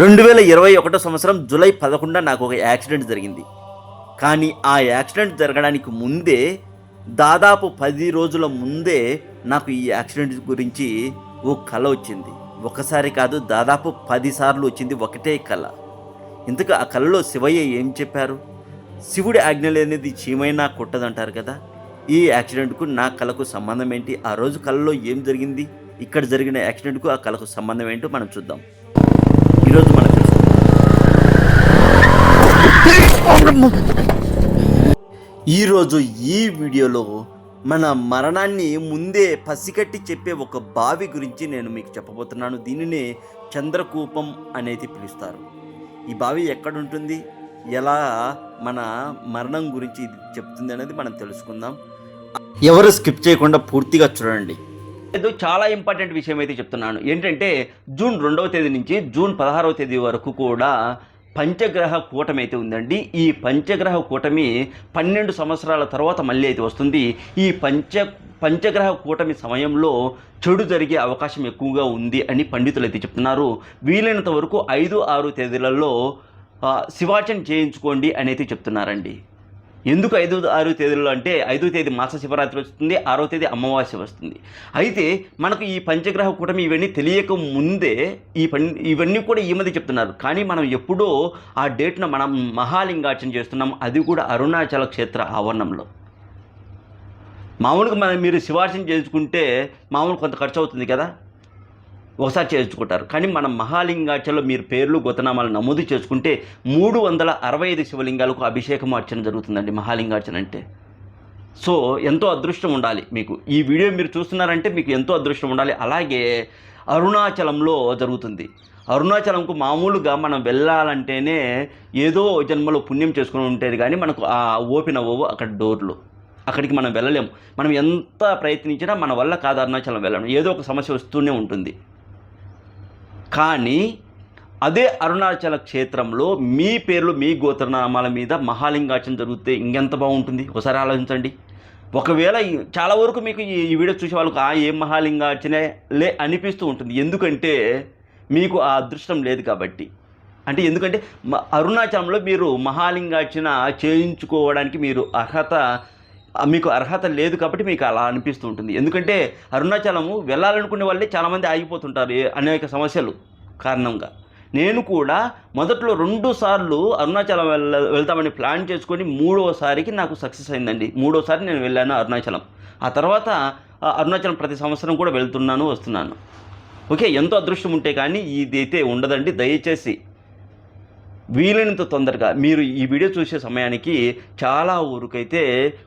రెండు వేల ఇరవై ఒకటో సంవత్సరం జూలై పదకొండున నాకు ఒక యాక్సిడెంట్ జరిగింది. కానీ ఆ యాక్సిడెంట్ జరగడానికి ముందే దాదాపు పది రోజుల ముందే నాకు ఈ యాక్సిడెంట్ గురించి ఓ కళ వచ్చింది. ఒకసారి కాదు దాదాపు పదిసార్లు వచ్చింది ఒకటే కళ ఇంతకు ఆ కళలో శివయ్య ఏం చెప్పారు? శివుడి ఆజ్ఞ లేనిది చీమైనా కొట్టదంటారు కదా? ఈ యాక్సిడెంట్కు నా కళకు సంబంధం ఏంటి? ఆ రోజు కళలో ఏం జరిగింది? ఇక్కడ జరిగిన యాక్సిడెంట్కు ఆ కళకు సంబంధం ఏంటో మనం చూద్దాం. ఈరోజు మనం తెలుసుకుందాం ఈరోజు ఈ వీడియోలో మన మరణాన్ని ముందే పసిగట్టి చెప్పే ఒక బావి గురించి నేను మీకు చెప్పబోతున్నాను. దీనిని చంద్రకూపం అనేది పిలుస్తారు. ఈ బావి ఎక్కడ ఉంటుంది ఎలా మన మరణం గురించి ఇది చెప్తుంది అనేది మనం తెలుసుకుందాం. ఎవరు స్కిప్ చేయకుండా పూర్తిగా చూడండి. లేదు చాలా ఇంపార్టెంట్ విషయం అయితే చెప్తున్నాను. ఏంటంటే జూన్ రెండవ తేదీ నుంచి జూన్ పదహారవ తేదీ వరకు కూడా పంచగ్రహ కూటమి అయితే ఉందండి. ఈ పంచగ్రహ కూటమి పన్నెండు సంవత్సరాల తర్వాత మళ్ళీ అయితే వస్తుంది. ఈ పంచ పంచగ్రహ కూటమి సమయంలో చెడు జరిగే అవకాశం ఎక్కువగా ఉంది అని పండితులు అయితే చెప్తున్నారు. వీలైనంత వరకు ఐదు ఆరు తేదీలలో శివాచన చేయించుకోండి అని అయితే చెప్తున్నారండి. ఎందుకు ఐదు ఆరు తేదీలు అంటే ఐదో తేదీ మాస శివరాత్రి వస్తుంది ఆరో తేదీ అమావాస్య వస్తుంది. అయితే మనకు ఈ పంచగ్రహ కూటమి ఇవన్నీ తెలియక ముందే ఈ పన్ ఇవన్నీ కూడా ఈ మధ్య చెప్తున్నారు. కానీ మనం ఎప్పుడో ఆ డేట్ను మనం మహాలింగార్చన చేస్తున్నాం. అది కూడా అరుణాచల క్షేత్ర ఆవరణంలో. మామూలుగా మనం మీరు శివార్చన చేసుకుంటే మామూలు కొంత ఖర్చు అవుతుంది కదా? ఒకసారి చేయించుకుంటారు కానీ మనం మహాలింగాచలో మీరు పేర్లు గొతనామాలు నమోదు చేసుకుంటే మూడు వందల అరవై ఐదు శివలింగాలకు అభిషేకం అర్చన జరుగుతుందండి మహాలింగార్చన అంటే. సో ఎంతో అదృష్టం ఉండాలి మీకు. ఈ వీడియో మీరు చూస్తున్నారంటే మీకు ఎంతో అదృష్టం ఉండాలి. అలాగే అరుణాచలంలో జరుగుతుంది. అరుణాచలంకు మామూలుగా మనం వెళ్ళాలంటేనే ఏదో జన్మలో పుణ్యం చేసుకుని ఉంటేది కానీ మనకు ఆ ఓపెన్ అవ్వవు అక్కడ డోర్లు. అక్కడికి మనం వెళ్ళలేము. మనం ఎంత ప్రయత్నించినా మన వల్ల కాదు అరుణాచలం వెళ్ళడం. ఏదో ఒక సమస్య వస్తూనే ఉంటుంది. కానీ అదే అరుణాచల క్షేత్రంలో మీ పేర్లు మీ గోత్రనామాల మీద మహాలింగార్చన జరిగితే ఇంకెంత బాగుంటుంది? ఒకసారి ఆలోచించండి. ఒకవేళ చాలా వరకు మీకు ఈ వీడియో చూసే వాళ్ళకు ఆ ఏం మహాలింగార్చనే లే అనిపిస్తూ ఉంటుంది. ఎందుకంటే మీకు ఆ అదృష్టం లేదు కాబట్టి. అంటే ఎందుకంటే మ- అరుణాచలంలో మీరు మహాలింగార్చన చేయించుకోవడానికి మీరు అర్హత మీకు అర్హత లేదు కాబట్టి మీకు అలా అనిపిస్తూ ఉంటుంది. ఎందుకంటే అరుణాచలము వెళ్ళాలనుకునే వాళ్ళే చాలామంది ఆగిపోతుంటారు అనేక సమస్యలు కారణంగా. నేను కూడా మొదట్లో రెండు సార్లు అరుణాచలం వెళ్ళ వెళ్తామని ప్లాన్ చేసుకొని మూడోసారికి నాకు సక్సెస్ అయిందండి. మూడోసారి నేను వెళ్ళాను అరుణాచలం. ఆ తర్వాత అరుణాచలం ప్రతి సంవత్సరం కూడా వెళ్తున్నాను వస్తున్నాను. ఓకే ఎంతో అదృష్టం ఉంటే కానీ ఇది అయితే ఉండదండి. దయచేసి వీలైనంత తొందరగా మీరు ఈ వీడియో చూసే సమయానికి చాలా ఊరికైతే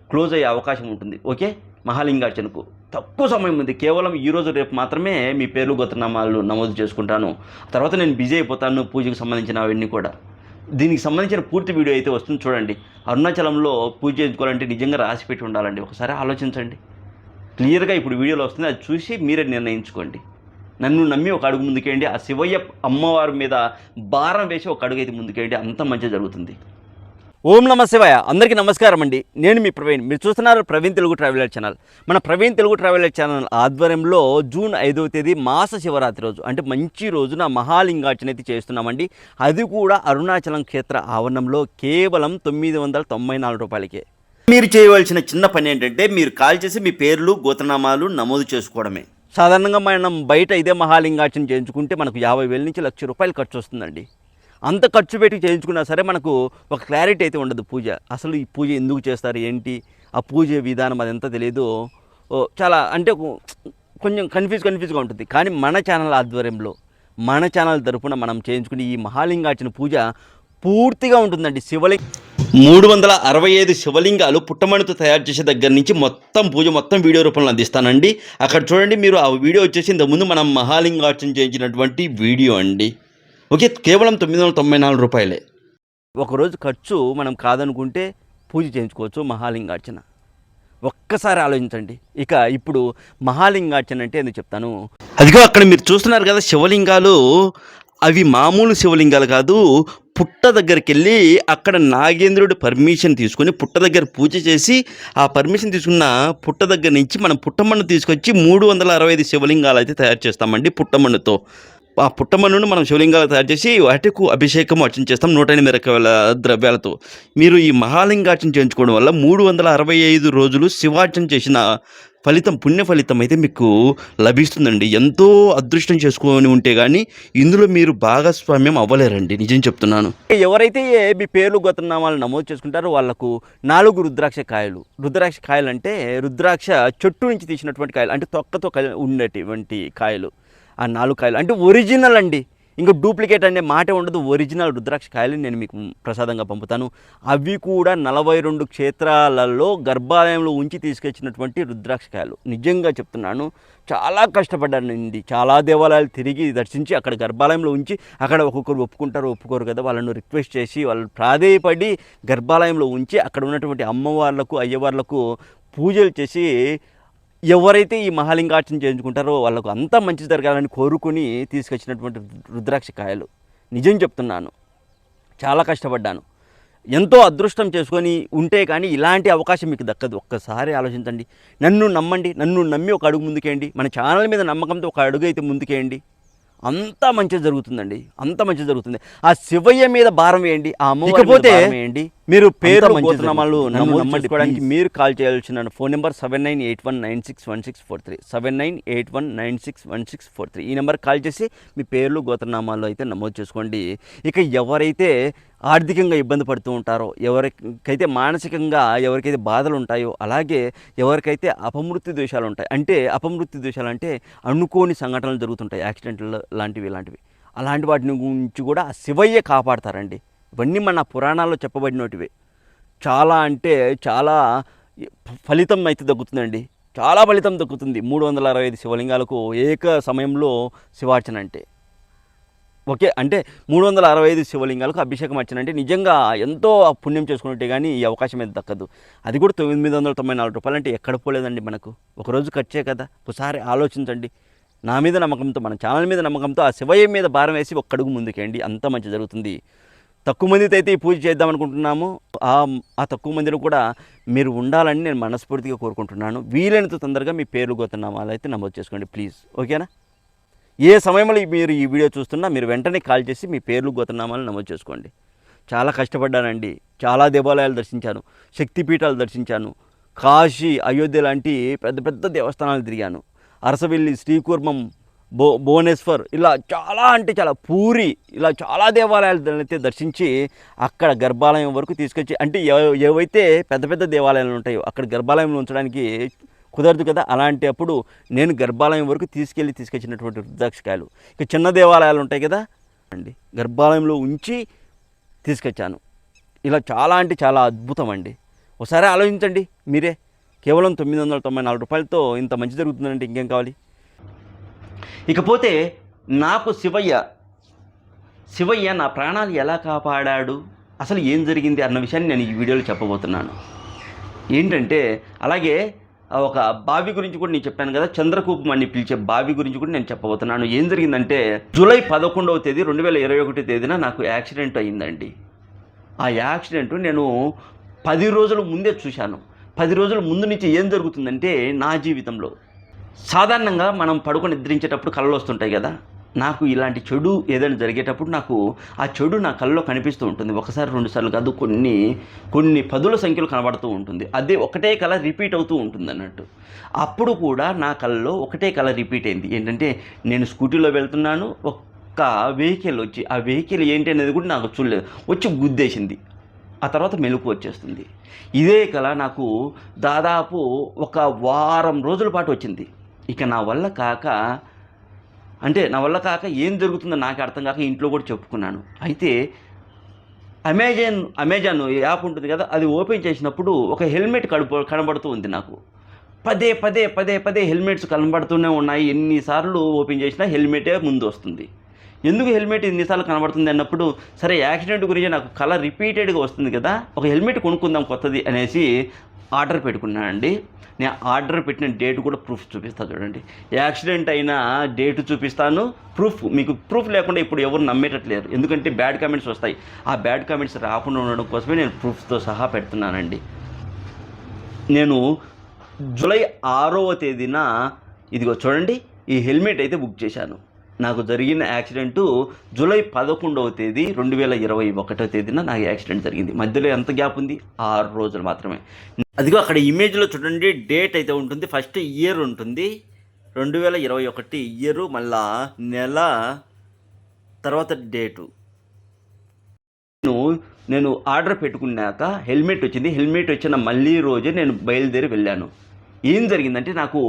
క్లోజ్ అయ్యే అవకాశం ఉంటుంది. ఓకే? మహాలింగార్చనకు. తక్కువ సమయం ఉంది. కేవలం ఈరోజు రేపు మాత్రమే మీ పేర్లు గొత్తనామాలు నమోదు చేసుకుంటాను. తర్వాత నేను బిజీ అయిపోతాను పూజకు సంబంధించిన అవన్నీ కూడా. దీనికి సంబంధించిన పూర్తి వీడియో అయితే వస్తుంది చూడండి. అరుణాచలంలో పూజ చేయించుకోవాలంటే నిజంగా రాసి పెట్టి ఉండాలండి. ఒకసారి ఆలోచించండి. క్లియర్గా ఇప్పుడు వీడియోలో వస్తుంది. అది చూసి మీరే నిర్ణయించుకోండి. నన్ను నమ్మి ఒక అడుగు ముందుకేయండి. ఆ శివయ్య అమ్మవారి మీద భారం వేసి ఒక అడుగు అయితే ముందుకేయండి. అంత మంచి జరుగుతుంది. ఓం నమ శివాయ. అందరికీ నమస్కారం అండి. నేను మీ ప్రవీణ్. మీరు చూస్తున్నారు ప్రవీణ్ తెలుగు ట్రావెలర్ ఛానల్. మన ప్రవీణ్ తెలుగు ట్రావెలర్ ఛానల్ ఆధ్వర్యంలో జూన్ ఐదవ తేదీ మాస శివరాత్రి రోజు అంటే మంచి రోజున మహాలింగార్చన అయితే చేస్తున్నామండి. అది కూడా అరుణాచలం క్షేత్ర ఆవరణంలో కేవలం తొమ్మిది వందల తొంభై నాలుగు రూపాయలకే. మీరు చేయవలసిన చిన్న పని ఏంటంటే మీరు కాల్ చేసి మీ పేర్లు గోత్రనామాలు నమోదు చేసుకోవడమే. సాధారణంగా మనం బయట ఇదే మహాలింగార్చన చేయించుకుంటే మనకు యాభై వేల నుంచి లక్ష రూపాయలు ఖర్చు వస్తుందండి. అంత ఖర్చు పెట్టి చేయించుకున్నా సరే మనకు ఒక క్లారిటీ అయితే ఉండదు పూజ. అసలు ఈ పూజ ఎందుకు చేస్తారు? ఏంటి? ఆ పూజ విధానం అదంతా తెలియదు. చాలా అంటే కొంచెం కన్ఫ్యూజ్ కన్ఫ్యూజ్గా ఉంటుంది. కానీ మన ఛానల్ ఆధ్వర్యంలో మన ఛానల్ తరపున మనం చేయించుకుని ఈ మహాలింగార్చన పూజ పూర్తిగా ఉంటుందండి. శివలింగ మూడు వందల అరవై ఐదు శివలింగాలు పుట్టమణితో తయారు చేసే దగ్గర నుంచి మొత్తం పూజ మొత్తం వీడియో రూపంలో అందిస్తానండి. అక్కడ చూడండి మీరు ఆ వీడియో వచ్చేసి ఇంతకుముందు మనం మహాలింగార్చన చేయించినటువంటి వీడియో అండి. ఓకే కేవలం తొమ్మిది వందల తొంభై నాలుగు రూపాయలే. ఒకరోజు ఖర్చు మనం కాదనుకుంటే పూజ చేయించుకోవచ్చు మహాలింగార్చన. ఒక్కసారి ఆలోచించండి. ఇక ఇప్పుడు మహాలింగార్చన అంటే ఎందుకు చెప్తాను? అదిగో అక్కడ మీరు చూస్తున్నారు కదా శివలింగాలు. అవి మామూలు శివలింగాలు కాదు పుట్ట దగ్గరికి వెళ్ళి అక్కడ నాగేంద్రుడి పర్మిషన్ తీసుకొని పుట్ట దగ్గర పూజ చేసి ఆ పర్మిషన్ తీసుకున్న పుట్ట దగ్గర నుంచి మనం పుట్టమన్ను తీసుకొచ్చి మూడు వందల అరవై ఐదు శివలింగాలు అయితే తయారు చేస్తామండి పుట్టమన్నుతో. ఆ పుట్టమన్నును మనం శివలింగాలు తయారు చేసి వాటికి అభిషేకం అర్చన చేస్తాం నూట ఎనిమిది రకాల ద్రవ్యాలతో. మీరు ఈ మహాలింగార్చన చేయించుకోవడం వల్ల మూడు వందల అరవై ఐదు రోజులు శివార్చన చేసిన ఫలితం పుణ్య ఫలితం అయితే మీకు లభిస్తుందండి. ఎంతో అదృష్టం చేసుకొని ఉంటే కానీ ఇందులో మీరు భాగస్వామ్యం అవ్వలేరండి. నిజం చెప్తున్నాను. ఎవరైతే మీ పేర్లు గోత్రనామాలు నమోదు చేసుకుంటారో వాళ్ళకు నాలుగు రుద్రాక్ష కాయలు. రుద్రాక్ష కాయలు అంటే రుద్రాక్ష చెట్టు నుంచి తీసినటువంటి కాయలు అంటే తొక్కతో ఉండేటువంటి కాయలు. ఆ నాలుగు కాయలు. అంటే ఒరిజినల్ అండి. ఇంకా డూప్లికేట్ అనే మాట ఉండదు. ఒరిజినల్ రుద్రాక్ష కాయలు నేను మీకు ప్రసాదంగా పంపుతాను. అవి కూడా నలభై రెండు క్షేత్రాలలో గర్భాలయంలో ఉంచి తీసుకొచ్చినటువంటి రుద్రాక్ష కాయలు. నిజంగా చెప్తున్నాను. చాలా కష్టపడ్డానండి. చాలా దేవాలయాలు తిరిగి దర్శించి అక్కడ గర్భాలయంలో ఉంచి అక్కడ ఒక్కొక్కరు ఒప్పుకుంటారు ఒప్పుకోరు కదా. వాళ్ళను రిక్వెస్ట్ చేసి వాళ్ళు ప్రాధేయపడి గర్భాలయంలో ఉంచి అక్కడ ఉన్నటువంటి అమ్మవార్లకు అయ్యవార్లకు పూజలు చేసి ఎవరైతే ఈ మహాలింగార్చన చేయించుకుంటారో వాళ్ళకు అంతా మంచి జరగాలని కోరుకుని తీసుకొచ్చినటువంటి రుద్రాక్ష కాయలు. నిజం చెప్తున్నాను. చాలా కష్టపడ్డాను. ఎంతో అదృష్టం చేసుకొని ఉంటే కానీ ఇలాంటి అవకాశం మీకు దక్కదు. ఒక్కసారి ఆలోచించండి. నన్ను నమ్మండి. నన్ను నమ్మి ఒక అడుగు ముందుకేయండి. మన ఛానల్ మీద నమ్మకంతో ఒక అడుగు అయితే ముందుకేయండి. అంతా మంచిగా జరుగుతుందండి. అంత మంచి జరుగుతుంది. ఆ శివయ్య మీద భారం వేయండి ఆ అమ్మకపోతే వేయండి. మీరు పేరు నమోదు చేసుకోవడానికి మీరు కాల్ చేయాల్సిన phone number seven nine eight one nine six one six four three. Seven nine eight one nine six one six four three. ఈ నెంబర్ కాల్ చేసి మీ పేర్లు గోత్రనామాలు అయితే నమోదు చేసుకోండి. ఇక ఎవరైతే ఆర్థికంగా ఇబ్బంది పడుతూ ఉంటారో ఎవరికైతే మానసికంగా ఎవరికైతే బాధలు ఉంటాయో అలాగే ఎవరికైతే అపమృత్యు దోషాలు ఉంటాయి అంటే అపమృత్యు దోషాలు అంటే అనుకోని సంఘటనలు జరుగుతుంటాయి యాక్సిడెంట్లు లాంటివి ఇలాంటివి. అలాంటి వాటిని గురించి కూడా శివయ్య కాపాడతారండి. ఇవన్నీ మన పురాణాల్లో చెప్పబడినటివే. చాలా అంటే చాలా ఫలితం అయితే దక్కుతుందండి. చాలా ఫలితం దక్కుతుంది. మూడు వందల అరవై ఐదు శివలింగాలకు ఏక సమయంలో శివార్చన అంటే. ఓకే అంటే మూడు వందల అరవై ఐదు శివలింగాలకు అభిషేకం అర్చన నిజంగా ఎంతో పుణ్యం చేసుకున్నట్టే కానీ ఈ అవకాశం అయితే దక్కదు. అది కూడా తొమ్మిది వందల తొంభై నాలుగు రూపాయలు అంటే ఎక్కడ పోలేదండి మనకు. ఒకరోజు ఖర్చే కదా. ఒకసారి ఆలోచించండి. నా మీద నమ్మకంతో మన ఛానల్ మీద నమ్మకంతో ఆ శివయ్య మీద భారం వేసి ఒక్కడుగు ముందుకేయండి. అంత మంచి జరుగుతుంది. తక్కువ మందితో అయితే ఈ పూజ చేద్దాం అనుకుంటున్నాము. ఆ ఆ తక్కువ మందిలో కూడా మీరు ఉండాలని నేను మనస్ఫూర్తిగా కోరుకుంటున్నాను. వీలైనంత తొందరగా మీ పేర్లు గోతనామాలు అయితే నమోదు చేసుకోండి ప్లీజ్. ఓకేనా? ఏ సమయంలో మీరు ఈ వీడియో చూస్తున్నా మీరు వెంటనే కాల్ చేసి మీ పేర్లు గోతనామాలు నమోదు చేసుకోండి. చాలా కష్టపడ్డానండి. చాలా దేవాలయాలు దర్శించాను. శక్తిపీఠాలు దర్శించాను. కాశీ అయోధ్య లాంటి పెద్ద పెద్ద దేవస్థానాలు తిరిగాను. అరసవెల్లి శ్రీకూర్మం భో భువనేశ్వర్ ఇలా చాలా అంటే చాలా పూరి ఇలా చాలా దేవాలయాలు అయితే దర్శించి అక్కడ గర్భాలయం వరకు తీసుకొచ్చి అంటే ఏ- ఏవైతే పెద్ద పెద్ద దేవాలయాలు ఉంటాయో అక్కడ గర్భాలయంలో ఉంచడానికి కుదరదు కదా? అలాంటి అప్పుడు నేను గర్భాలయం వరకు తీసుకెళ్ళి తీసుకొచ్చినటువంటి రుద్రాక్షకాయలు ఇక చిన్న దేవాలయాలు ఉంటాయి కదా? అండి గర్భాలయంలో ఉంచి తీసుకొచ్చాను. ఇలా చాలా అంటే చాలా అద్భుతం అండి ఒకసారి ఆలోచించండి మీరే. కేవలం తొమ్మిది వందల తొంభై నాలుగు రూపాయలతో ఇంత మంచి జరుగుతుందంటే ఇంకేం కావాలి? ఇకపోతే నాకు శివయ్య శివయ్య నా ప్రాణాలు ఎలా కాపాడాడు? అసలు ఏం జరిగింది అన్న విషయాన్ని నేను ఈ వీడియోలో చెప్పబోతున్నాను. ఏంటంటే అలాగే ఒక బావి గురించి కూడా నేను చెప్పాను కదా చంద్రకూపం అని పిలిచే బావి గురించి కూడా నేను చెప్పబోతున్నాను. ఏం జరిగిందంటే జూలై పదకొండవ తేదీ రెండు వేల ఇరవై ఒకటి తేదీన నాకు యాక్సిడెంట్ అయిందండి. ఆ యాక్సిడెంట్ నేను పది రోజుల ముందే చూశాను. పది రోజుల ముందు నుంచి ఏం జరుగుతుందంటే నా జీవితంలో సాధారణంగా మనం పడుకొని నిద్రించేటప్పుడు కళ్ళు వస్తుంటాయి కదా నాకు ఇలాంటి చెడు ఏదైనా జరిగేటప్పుడు నాకు ఆ చెడు నా కళ్ళలో కనిపిస్తూ ఉంటుంది. ఒకసారి రెండు సార్లు కాదు కొన్ని కొన్ని పదుల సంఖ్యలు కనబడుతూ ఉంటుంది. అదే ఒకటే కళ రిపీట్ అవుతూ ఉంటుంది అన్నట్టు. అప్పుడు కూడా నా కళ్ళలో ఒకటే కళ రిపీట్ అయింది. ఏంటంటే నేను స్కూటీలో వెళ్తున్నాను ఒక్క వెహికల్ వచ్చి ఆ వెహికల్ ఏంటి అనేది కూడా నాకు చూడలేదు. వచ్చి గుద్దేసింది. ఆ తర్వాత మెలకు వచ్చేస్తుంది. ఇదే కళ నాకు దాదాపు ఒక వారం రోజుల పాటు వచ్చింది. ఇక నా వల్ల కాక అంటే నా వల్ల కాక ఏం జరుగుతుందో నాకు అర్థం కాక ఇంట్లో కూడా చెప్పుకున్నాను. అయితే అమెజాన్ అమెజాన్ యాప్ ఉంటుంది కదా అది ఓపెన్ చేసినప్పుడు ఒక హెల్మెట్ కడుపు కనబడుతూ ఉంది నాకు. పదే పదే పదే పదే హెల్మెట్స్ కనబడుతూనే ఉన్నాయి. ఎన్నిసార్లు ఓపెన్ చేసినా హెల్మెటే ముందు వస్తుంది. ఎందుకు హెల్మెట్ ఎన్నిసార్లు కనబడుతుంది అన్నప్పుడు సరే యాక్సిడెంట్ గురించి నాకు కళ రిపీటెడ్గా వస్తుంది కదా ఒక హెల్మెట్ కొనుక్కుందాం కొత్తది అనేసి ఆర్డర్ పెట్టుకున్నానండి. నేను ఆర్డర్ పెట్టిన డేట్ కూడా ప్రూఫ్ చూపిస్తా చూడండి. యాక్సిడెంట్ అయిన డేట్ చూపిస్తాను ప్రూఫ్ మీకు ప్రూఫ్ లేకుండా ఇప్పుడు ఎవరు నమ్మేటట్లేరు. ఎందుకంటే బ్యాడ్ కామెంట్స్ వస్తాయి. ఆ బ్యాడ్ కామెంట్స్ రాకుండా ఉండడం కోసమే నేను ప్రూఫ్తో సహా పెడుతున్నానండి. నేను జూలై ఆరవ తేదీన ఇదిగో చూడండి ఈ హెల్మెట్ అయితే బుక్ చేశాను. నాకు జరిగిన యాక్సిడెంటు జూలై పదకొండవ తేదీ రెండు వేల ఇరవై ఒకటో తేదీన నాకు యాక్సిడెంట్ జరిగింది. మధ్యలో ఎంత గ్యాప్ ఉంది? ఆరు రోజులు మాత్రమే. అదిగో అక్కడ ఇమేజ్లో చూడండి డేట్ అయితే ఉంటుంది. ఫస్ట్ ఇయర్ ఉంటుంది. రెండు వేల ఇరవై ఒకటి ఇయరు మళ్ళా నెల తర్వాత డేటు. నేను నేను ఆర్డర్ పెట్టుకున్నాక హెల్మెట్ వచ్చింది. హెల్మెట్ వచ్చిన మళ్ళీ రోజే నేను బయలుదేరి వెళ్ళాను. ఏం జరిగిందంటే నాకు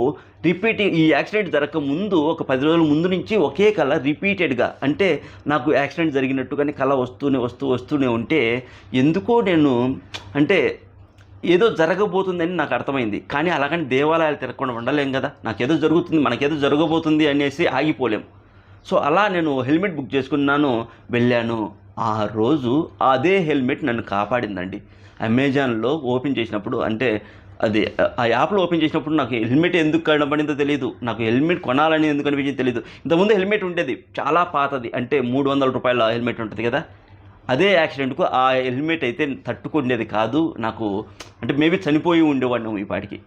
రిపీట్ ఈ యాక్సిడెంట్ జరగక ముందు ఒక పది రోజుల ముందు నుంచి ఒకే కళ రిపీటెడ్గా. అంటే నాకు యాక్సిడెంట్ జరిగినట్టుగానే కళ వస్తూనే వస్తూ వస్తూనే ఉంటే ఎందుకో నేను అంటే ఏదో జరగబోతుందని నాకు అర్థమైంది. కానీ అలాగని దేవాలయాలు తిరగకుండా ఉండలేం కదా. నాకేదో జరుగుతుంది మనకేదో జరగబోతుంది అనేసి ఆగిపోలేం. సో అలా నేను హెల్మెట్ బుక్ చేసుకున్నాను వెళ్ళాను. ఆ రోజు అదే హెల్మెట్ నన్ను కాపాడిందండి. అమెజాన్లో ఓపెన్ చేసినప్పుడు అంటే అది ఆ యాప్లో ఓపెన్ చేసినప్పుడు నాకు హెల్మెట్ ఎందుకు కనబడిందో తెలియదు నాకు హెల్మెట్ కొనాలని ఎందుకు అనిపించింది తెలియదు ఇంతకుముందు హెల్మెట్ ఉండేది. చాలా పాతది. అంటే మూడు వందల రూపాయల హెల్మెట్ ఉంటుంది కదా. అదే యాక్సిడెంట్కు ఆ హెల్మెట్ అయితే తట్టుకుండేది కాదు. నాకు అంటే మేబీ చనిపోయి ఉండేవాడిని ఈ పాటికి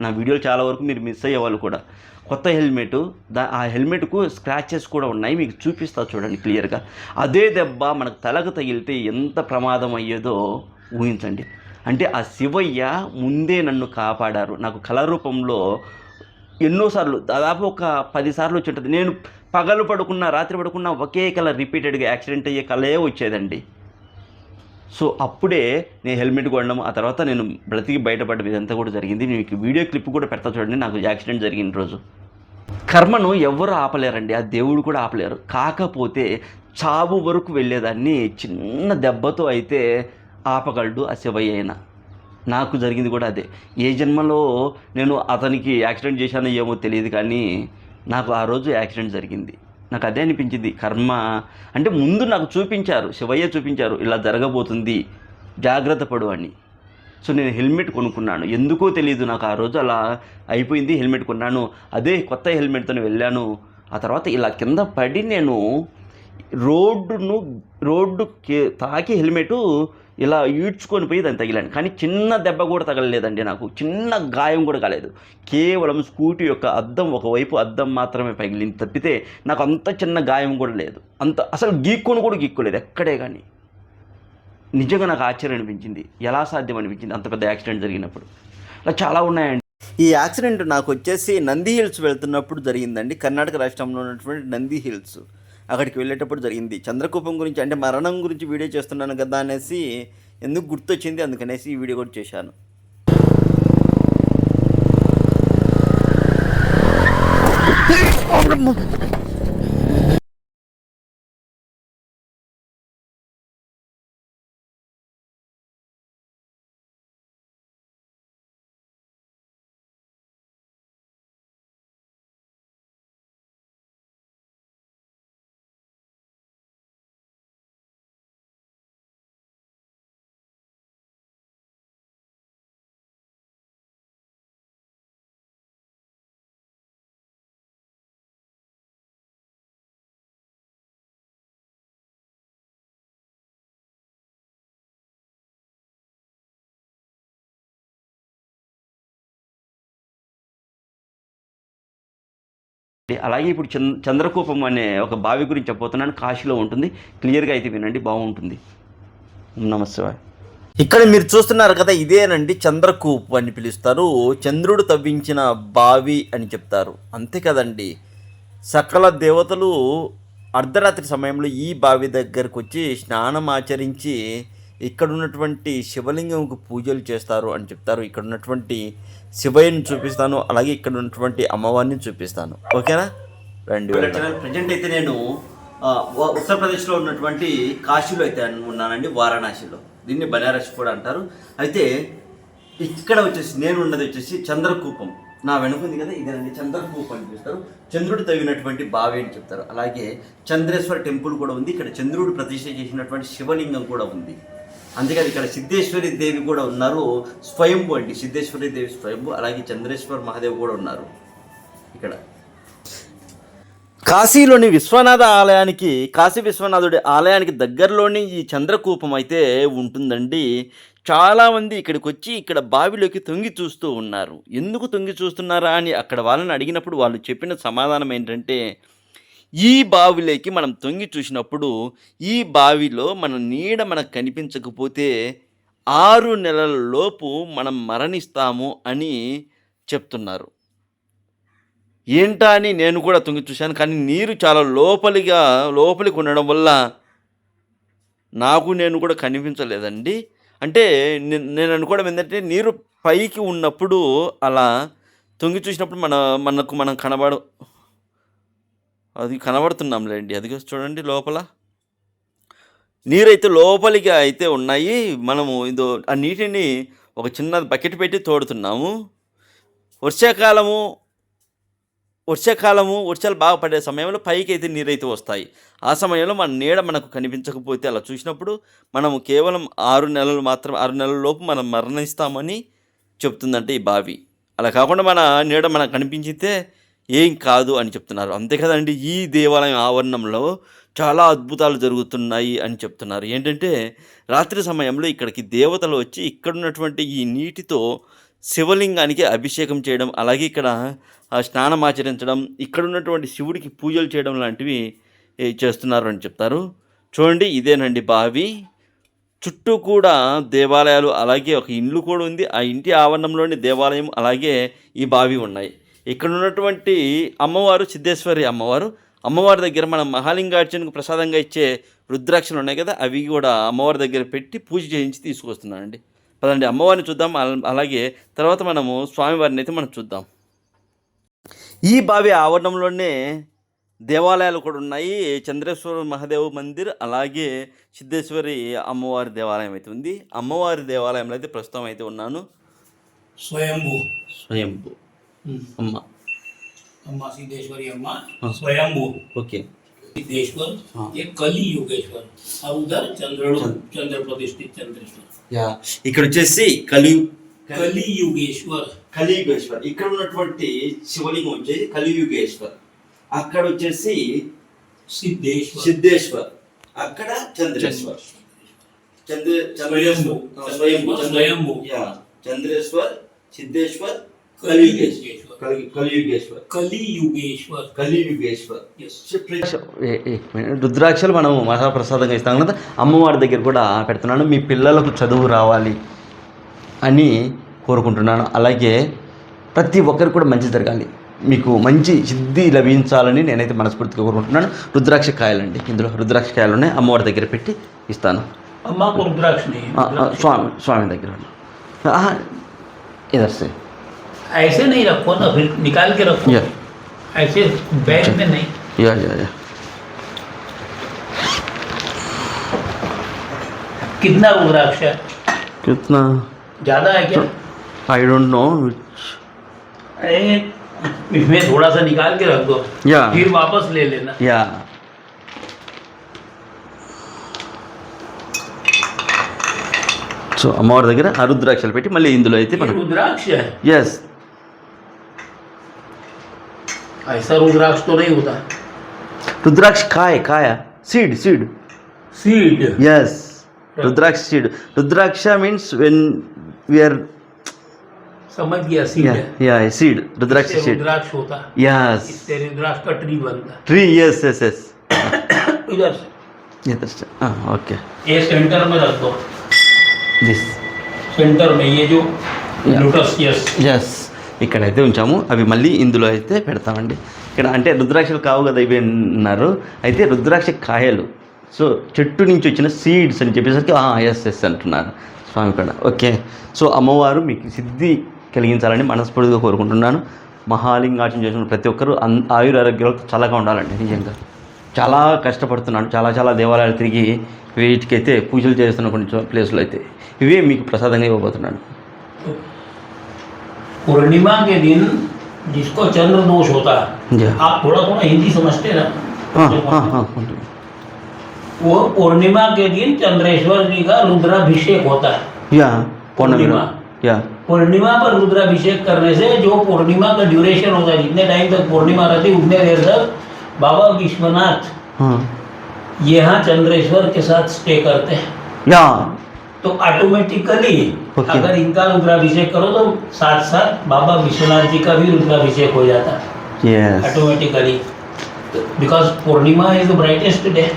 నా వీడియోలు చాలా వరకు మీరు మిస్ అయ్యేవాళ్ళు కూడా. కొత్త హెల్మెట్ దా ఆ హెల్మెట్కు స్క్రాచెస్ కూడా ఉన్నాయి. మీకు చూపిస్తా చూడండి క్లియర్గా. అదే దెబ్బ మనకు తలకు తగిలితే ఎంత ప్రమాదం అయ్యేదో ఊహించండి. అంటే ఆ శివయ్య ముందే నన్ను కాపాడారు. నాకు కళ రూపంలో ఎన్నోసార్లు దాదాపు ఒక పదిసార్లు వచ్చి ఉంటుంది. నేను పగలు పడుకున్న రాత్రి పడుకున్న ఒకే కళ రిపీటెడ్గా యాక్సిడెంట్ అయ్యే కళే వచ్చేదండి. సో అప్పుడే నేను హెల్మెట్ కొనడం ఆ తర్వాత నేను బ్రతికి బయటపడడం ఇదంతా కూడా జరిగింది. మీకు వీడియో క్లిప్ కూడా పెడతా చూడండి నాకు యాక్సిడెంట్ జరిగిన రోజు. కర్మను ఎవరు ఆపలేరండి. ఆ దేవుడు కూడా ఆపలేరు. కాకపోతే చావు వరకు వెళ్ళేదాన్ని. చిన్న దెబ్బతో అయితే ఆపగలడు ఆ శివయ్య అయినా. నాకు జరిగింది కూడా అదే. ఏ జన్మలో నేను అతనికి యాక్సిడెంట్ చేశానో ఏమో తెలియదు కానీ నాకు ఆ రోజు యాక్సిడెంట్ జరిగింది. నాకు అదే అనిపించింది. కర్మ అంటే ముందు నాకు చూపించారు. శివయ్య చూపించారు. ఇలా జరగబోతుంది. జాగ్రత్త పడు అని. సో నేను హెల్మెట్ కొనుక్కున్నాను. ఎందుకో తెలియదు. నాకు ఆ రోజు అలా అయిపోయింది. హెల్మెట్ కొన్నాను. అదే కొత్త హెల్మెట్తో వెళ్ళాను. ఆ తర్వాత ఇలా కింద పడి నేను రోడ్డును రోడ్డు తాకి హెల్మెట్ ఇలా ఈడ్చుకొని పోయి దాన్ని తగిలాను. కానీ చిన్న దెబ్బ కూడా తగలలేదండి నాకు. చిన్న గాయం కూడా కాలేదు. కేవలం స్కూటీ యొక్క అద్దం ఒకవైపు అద్దం మాత్రమే పగిలింది తప్పితే నాకు అంత చిన్న గాయం కూడా లేదు. అంత అసలు గీక్కుని కూడా గీక్కోలేదు ఎక్కడే కానీ. నిజంగా నాకు ఆశ్చర్యం అనిపించింది. ఎలా సాధ్యం అనిపించింది అంత పెద్ద యాక్సిడెంట్ జరిగినప్పుడు? అలా చాలా ఉన్నాయండి. ఈ యాక్సిడెంట్ నాకు వచ్చేసి నంది హిల్స్ వెళ్తున్నప్పుడు జరిగిందండి. కర్ణాటక రాష్ట్రంలో ఉన్నటువంటి నంది హిల్స్. అక్కడికి వెళ్ళేటప్పుడు జరిగింది. చంద్రకూపం గురించి అంటే మరణం గురించి వీడియో చేస్తున్నాను కదా అనేసి ఎందుకు గుర్తొచ్చింది? అందుకనేసి ఈ వీడియో కూడా చేశాను. అలాగే ఇప్పుడు చంద్ర చంద్రకూపం అనే ఒక బావి గురించి చెప్పబోతున్నాను. కాశీలో ఉంటుంది. క్లియర్గా అయితే వినండి బాగుంటుంది. నమస్తే. ఇక్కడ మీరు చూస్తున్నారు కదా ఇదేనండి చంద్రకూపు అని పిలుస్తారు. చంద్రుడు తవ్వించిన బావి అని చెప్తారు. అంతే కదండి. సకల దేవతలు అర్ధరాత్రి సమయంలో ఈ బావి దగ్గరకు వచ్చి స్నానం ఆచరించి ఇక్కడ ఉన్నటువంటి శివలింగంకు పూజలు చేస్తారు అని చెప్తారు. ఇక్కడ ఉన్నటువంటి శివయ్యని చూపిస్తాను అలాగే ఇక్కడ ఉన్నటువంటి అమ్మవారిని చూపిస్తాను. ఓకేనా? రండి ప్రజెంట్ అయితే నేను ఉత్తరప్రదేశ్లో ఉన్నటువంటి కాశీలో అయితే ఉన్నానండి వారణాసిలో. దీన్ని బనారస్ కూడా అంటారు. అయితే ఇక్కడ వచ్చేసి నేను ఉన్నది వచ్చేసి చంద్రకూపం. నా వెనుకుంది కదా ఇదేనండి చంద్రకూపం అని పిలుస్తారు. చంద్రుడు తగినటువంటి బావి అని చెప్తారు. అలాగే చంద్రేశ్వర టెంపుల్ కూడా ఉంది. ఇక్కడ చంద్రుడు ప్రతిష్ఠ చేసినటువంటి శివలింగం కూడా ఉంది. అందుకని ఇక్కడ సిద్ధేశ్వరి దేవి కూడా ఉన్నారు స్వయంభు అండి. సిద్ధేశ్వరి దేవి స్వయంభు అలాగే చంద్రేశ్వర మహాదేవ్ కూడా ఉన్నారు ఇక్కడ. కాశీలోని విశ్వనాథ ఆలయానికి కాశీ విశ్వనాథుడి ఆలయానికి దగ్గరలోని ఈ చంద్రకూపం అయితే ఉంటుందండి. చాలామంది ఇక్కడికి వచ్చి ఇక్కడ బావిలోకి తొంగి చూస్తూ ఉన్నారు. ఎందుకు తొంగి చూస్తున్నారా అని అక్కడ వాళ్ళని అడిగినప్పుడు వాళ్ళు చెప్పిన సమాధానం ఏంటంటే ఈ బావిలోకి మనం తొంగి చూసినప్పుడు ఈ బావిలో మన నీడ మనకు కనిపించకపోతే ఆరు నెలల లోపు మనం మరణిస్తాము అని చెప్తున్నారు. ఏంటా అని నేను కూడా తొంగి చూశాను కానీ నీరు చాలా లోపలిగా లోపలికి ఉండడం వల్ల నాకు నేను కూడా కనిపించలేదండి. అంటే నేను అనుకోవడం ఏంటంటే నీరు పైకి ఉన్నప్పుడు అలా తొంగి చూసినప్పుడు మన మనకు మనం కనబడ అది కనబడుతున్నాంలేండి. అది చూడండి లోపల. నీరైతే లోపలికి అయితే ఉన్నాయి. మనము ఇదో ఆ నీటిని ఒక చిన్న బకెట్ పెట్టి తోడుతున్నాము. వర్షాకాలము వర్షాకాలము వర్షాలు బాగా పడే సమయంలో పైకి అయితే నీరైతే వస్తాయి. ఆ సమయంలో మన నీడ మనకు కనిపించకపోతే అలా చూసినప్పుడు మనము కేవలం ఆరు నెలలు మాత్రం ఆరు నెలల లోపు మనం మరణిస్తామని చెప్తుందంటే ఈ బావి. అలా కాకుండా మన నీడ మనకు కనిపించితే ఏం కాదు అని చెప్తున్నారు. అంతే కదండి ఈ దేవాలయం ఆవరణంలో చాలా అద్భుతాలు జరుగుతున్నాయి అని చెప్తున్నారు. ఏంటంటే రాత్రి సమయంలో ఇక్కడికి దేవతలు వచ్చి ఇక్కడ ఉన్నటువంటి ఈ నీటితో శివలింగానికి అభిషేకం చేయడం అలాగే ఇక్కడ ఆ, స్నానం ఆచరించడం ఇక్కడ ఉన్నటువంటి శివుడికి పూజలు చేయడం లాంటివి చేస్తున్నారు అని చెప్తారు. చూడండి ఇదేనండి బావి. చుట్టూ కూడా దేవాలయాలు అలాగే ఒక ఇల్లు కూడా ఉంది. ఆ ఇంటి ఆవరణంలోని దేవాలయం అలాగే ఈ బావి ఉన్నాయి. ఇక్కడ ఉన్నటువంటి అమ్మవారు సిద్ధేశ్వరి అమ్మవారు. అమ్మవారి దగ్గర మనం మహాలింగార్జునకు ప్రసాదంగా ఇచ్చే రుద్రాక్షలు ఉన్నాయి కదా అవి కూడా అమ్మవారి దగ్గర పెట్టి పూజ చేయించి తీసుకొస్తున్నానండి. పదండి అమ్మవారిని చూద్దాం అలాగే తర్వాత మనము స్వామివారిని అయితే మనం చూద్దాం. ఈ బావి ఆవరణంలోనే దేవాలయాలు కూడా ఉన్నాయి. చంద్రేశ్వర మహాదేవ్ మందిర్ అలాగే సిద్ధేశ్వరి అమ్మవారి దేవాలయం అయితే ఉంది. అమ్మవారి దేవాలయంలో అయితే ప్రస్తుతం అయితే ఉన్నాను. స్వయంభూ. స్వయంభూ. అమ్మ अम्मा सिद्धेश्वरी अम्मा हाँ। स्वयंभू ఓకే सिद्धेश्वर हाँ। ये कली युगेश्वर और उधर चंद्र चंद्र प्रतिष्ठित चंद्रेश्वर యా ఇక్కడ వచ్చేసి కలి कली युगेश्वर కలియుగేశ్వర్ ఇక్కడ ఉన్నటువంటి శివలింగం వచ్చేసి కలియుగేశ్వర్ అక్కడ వచ్చేసి सिद्धेश्वर సిద్ధేశ్వర్ అక్కడ చంద్రేశ్వర్ చంద్ర స్వయంభూ. స్వయంభూ స్వయంభూ. యా చంద్రేశ్వర్ సిద్ధేశ్వర్ కలియుగేశ్వర్. కలియుగేశ్వర్. కలియుగేశ్వర్. రుద్రాక్షలు మనం మహాప్రసాదంగా ఇస్తాం కదా అమ్మవారి దగ్గర కూడా పెడుతున్నాను మీ పిల్లలకు చదువు రావాలి అని కోరుకుంటున్నాను. అలాగే ప్రతి ఒక్కరికి కూడా మంచి జరగాలి. మీకు మంచి సిద్ధి లభించాలని నేనైతే మనస్ఫూర్తిగా కోరుకుంటున్నాను. రుద్రాక్ష కాయలండి. ఇందులో రుద్రాక్ష కాయలు ఉన్నాయి అమ్మవారి దగ్గర పెట్టి ఇస్తాను. రుద్రాక్షని. స్వామి స్వామి దగ్గర. ఇదర్సే ऐसे नहीं रखो ना फिर निकाल के रखो या ऐसे बैग में नहीं या या या कितना रुद्राक्ष है कितना ज्यादा है क्या आई डोंट नो अरे इसमें थोड़ा सा निकाल के रख दो या फिर वापस ले लेना యా సో అమ్మవారి దగ్గర ఆ రుద్రాక్షలు పెట్టి మళ్ళీ ఇందులో అయితే ये మనం रुद्राक्ष है ఎస్ ऐसा रुद्राक्ष तो नहीं होता। रुद्राक्ष काय खाया। Seed seed seed yes rudraksha seed rudraksha means when we are समझ गया सीड या या सीड रुद्राक्ष सीड रुद्राक्ष होता। यस रुद्राक्ष का ट्री बनता। ट्री यस यस यस इधर से। ये तरफ़ से हाँ ओके ये सेंटर में रख दो। दिस सेंटर में ये जो लोटस यस यस ఇక్కడైతే ఉంచాము. అవి మళ్ళీ ఇందులో అయితే పెడతామండి. ఇక్కడ అంటే రుద్రాక్షలు కావు కదా ఇవి అన్నారు. అయితే రుద్రాక్ష కాయలు. సో చెట్టు నుంచి వచ్చిన సీడ్స్ అని చెప్పేసరికి ఎస్ ఎస్ అంటున్నారు స్వామి కూడా. ఓకే. సో అమ్మవారు మీకు సిద్ధి కలిగించాలని మనస్ఫూర్తిగా కోరుకుంటున్నాను. మహాలింగార్చన చేసిన ప్రతి ఒక్కరూ అన్ ఆయుర ఆరోగ్యాలతో చల్లగా ఉండాలండి నిజంగా. చాలా కష్టపడుతున్నాను. చాలా చాలా దేవాలయాలు తిరిగి వీటికైతే పూజలు చేస్తున్న కొన్ని ప్లేసులు అయితే. ఇవే మీకు ప్రసాదంగా ఇవ్వబోతున్నాను. पूर्णिमा के दिन जिसको चंद्र दोष होता है आप थोड़ा थोड़ा हिंदी समझते ना हाँ हाँ हाँ वो पूर्णिमा के दिन चंद्रेश्वर जी का रुद्राभिषेक होता है। या पूर्णिमा। या। पूर्णिमा पर रुद्राभिषेक करने से जो पूर्णिमा का ड्यूरेशन होता है जितने टाइम तक पूर्णिमा रहती उतने देर तक बाबा विश्वनाथ यहाँ चंद्रेश्वर के साथ स्टे करते हैं। या। तो ऑटोमेटिकली Okay. अगर इनका रुद्राभिषेक करो तो साथ साथ बाबा विश्वनाथ जी का भी रुद्राभिषेक हो जाता है yes automatically because Purnima is the brightest day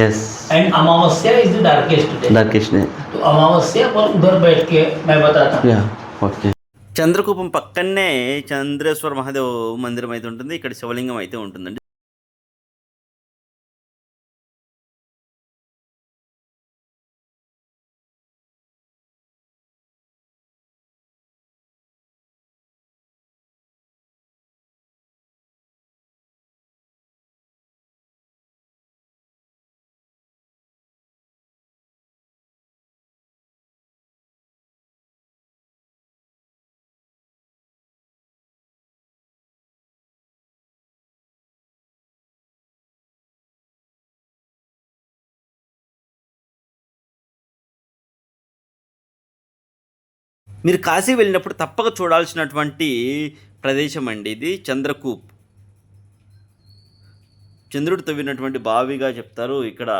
yes and Amavasya is the darkest day. darkest day. तो अमावस्या पर उधर बैठ के मैं बताता हूँ। యా ఓకే చంద్రకూపం పక్కనే చంద్రేశ్వర మహాదేవ్ మందిరం అయితే ఉంటుంది ఇక్కడ శివలింగం అయితే ఉంటుందండి మీరు కాశీ వెళ్ళినప్పుడు తప్పక చూడాల్సినటువంటి ప్రదేశం అండి ఇది చంద్రకూప్. చంద్రుడు తవ్వినటువంటి బావిగా చెప్తారు. ఇక్కడ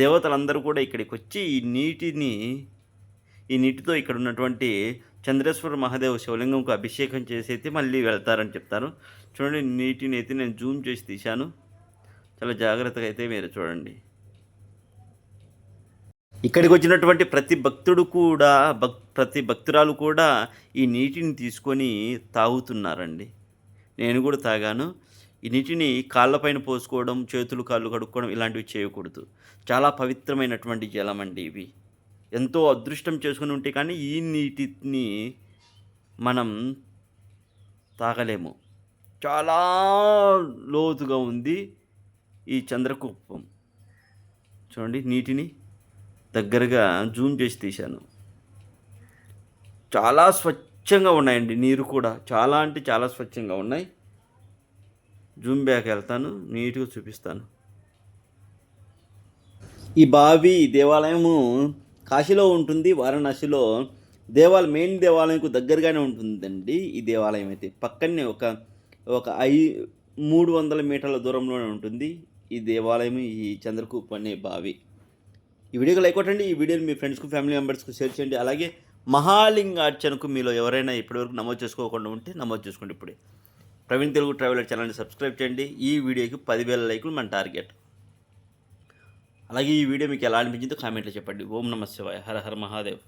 దేవతలందరూ కూడా ఇక్కడికి వచ్చి ఈ నీటిని ఈ నీటితో ఇక్కడ ఉన్నటువంటి చంద్రేశ్వర మహాదేవ్ శివలింగంకు అభిషేకం చేసి అయితే మళ్ళీ వెళ్తారని చెప్తారు. చూడండి నీటిని అయితే నేను జూమ్ చేసి తీశాను. చాలా జాగ్రత్తగా అయితే మీరు చూడండి. ఇక్కడికి వచ్చినటువంటి ప్రతి భక్తుడు కూడా భక్ ప్రతి భక్తురాలు కూడా ఈ నీటిని తీసుకొని తాగుతున్నారండి. నేను కూడా తాగాను. ఈ నీటిని కాళ్ళపైన పోసుకోవడం చేతులు కాళ్ళు కడుక్కోవడం ఇలాంటివి చేయకూడదు. చాలా పవిత్రమైనటువంటి జలం అండి ఇవి. ఎంతో అదృష్టం చేసుకుని ఉంటే కానీ ఈ నీటిని మనం తాగలేము. చాలా లోతుగా ఉంది ఈ చంద్రకుప్పం చూడండి నీటిని. దగ్గరగా జూమ్ చేసి తీశాను. చాలా స్వచ్ఛంగా ఉన్నాయండి నీరు కూడా. చాలా అంటే చాలా స్వచ్ఛంగా ఉన్నాయి. జూమ్ బ్యాక్ వెళ్తాను నీట్గా చూపిస్తాను. ఈ బావి దేవాలయము కాశీలో ఉంటుంది వారణాసిలో. దేవాలయం మెయిన్ దేవాలయంకు దగ్గరగానే ఉంటుందండి ఈ దేవాలయం అయితే. పక్కనే ఒక ఒక ఐ మూడు వందల మీటర్ల దూరంలోనే ఉంటుంది ఈ దేవాలయం ఈ చంద్రకూప్ అనే బావి. ఈ వీడియోకి లైక్ కొట్టండి ఈ వీడియోని మీ ఫ్రెండ్స్కు ఫ్యామిలీ మెంబర్స్కు షేర్ చేయండి. అలాగే మహాలింగార్చనకు మీలో ఎవరైనా ఇప్పటివరకు నమోదు చేసుకోకుండా ఉంటే నమోదు చేసుకోండి ఇప్పుడే. ప్రవీణ్ తెలుగు ట్రావెలర్ ఛానల్ని సబ్స్క్రైబ్ చేయండి. ఈ వీడియోకి పదివేల లైకులు మన టార్గెట్ అలాగే ఈ వీడియో మీకు ఎలా అనిపించిందో కామెంట్లో చెప్పండి. ఓం నమ శివాయ హర హర మహాదేవ్.